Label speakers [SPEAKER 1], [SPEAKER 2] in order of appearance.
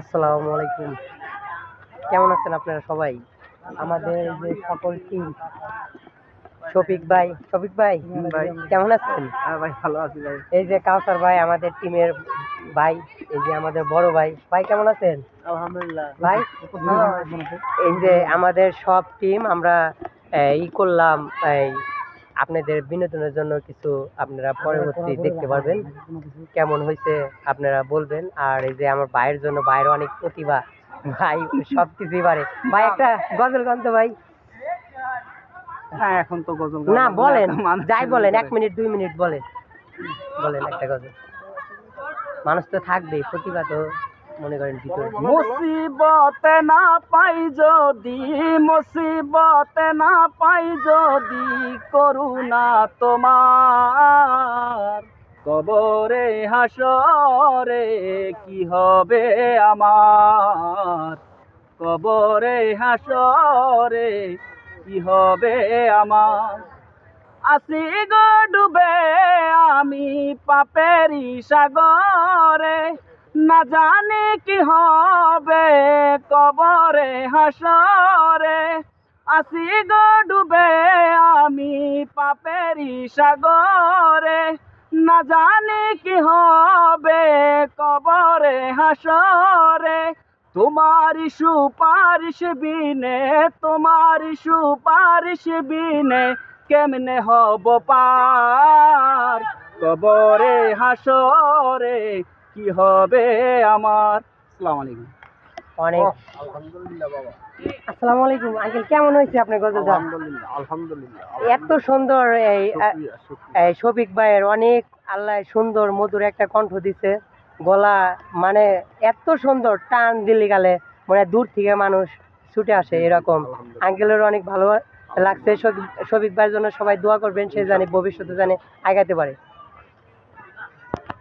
[SPEAKER 1] আসসালামু আলাইকুম। কেমন আছেন আপনারা সবাই? আমাদের যে সকল টিম শফিক ভাই শফিক ভাই
[SPEAKER 2] ভাই।
[SPEAKER 1] কেমন আছেন?
[SPEAKER 2] হ্যাঁ ভাই ভালো আছি ভাই।
[SPEAKER 1] এই যে কাউসার ভাই আমাদের টিমের ভাই এই যে আমাদের বড় ভাই। ভাই কেমন আছেন?
[SPEAKER 2] আলহামদুলিল্লাহ।
[SPEAKER 1] ভাই এই যে আমাদের সব টিম আমরা ই করলাম এই আপনাদের বিনোদনের জন্য কিছু আপনারা পরবর্তী দেখতে পারবেন। কেমন হয়েছে আপনারা বলবেন। আর এই যে আমার ভাইয়ের জন্য ভাইয়ের অনেক প্রতিভা। ভাই সব কিছুই পারে। ভাই একটা গজল গান তো ভাই।
[SPEAKER 2] হ্যাঁ এখন তো গজল
[SPEAKER 1] না বলেন। যাই বলেন এক মিনিট দুই মিনিট বলেন। বলেন একটা গজল। মানুষ তো থাকবেই প্রতিভা তো মনে করেন ভিতরে।
[SPEAKER 2] মুসিবতে না পাই যদি মুসিবতে না পাই যদি করুণা তোমার। কবরে হাসরে কি হবে আমার? কবরে হাসরে কি হবে আমার? আসি গো ডুবে আমি পাপেরি সাগরে না জানি কি হবে, কবরে হাসরে আসি গো ডুবে আমি পাপেরি সাগরে। না জানি কি হবে, কবরে হাসরে তোমারি সুপারিশ বিনে তোমার সুপারিশ বিনে কেমনে হব পার? কবরে হাসরে কি হবে আমার? আসসালামু আলাইকুম।
[SPEAKER 1] অনেক
[SPEAKER 2] আলহামদুলিল্লাহ বাবা।
[SPEAKER 1] আসসালামু আলাইকুম আঙ্কেল কেমন হয়েছে আপনার গজলটা?
[SPEAKER 2] আলহামদুলিল্লাহ আলহামদুলিল্লাহ
[SPEAKER 1] এত সুন্দর এই এই শফিক ভাইয়ের অনেক আল্লাহ সুন্দর মধুর একটা কণ্ঠ দিছে। গলা মানে এত সুন্দর টান দিলি গালে মানে দূর থেকে মানুষ ছুটে আসে এরকম। আঙ্কেলের অনেক ভালো লাগছে। শফিক- শফিক ভাইয়ের জন্য সবাই দোয়া করবেন সে জানি ভবিষ্যতে জানে আগাতে পারে।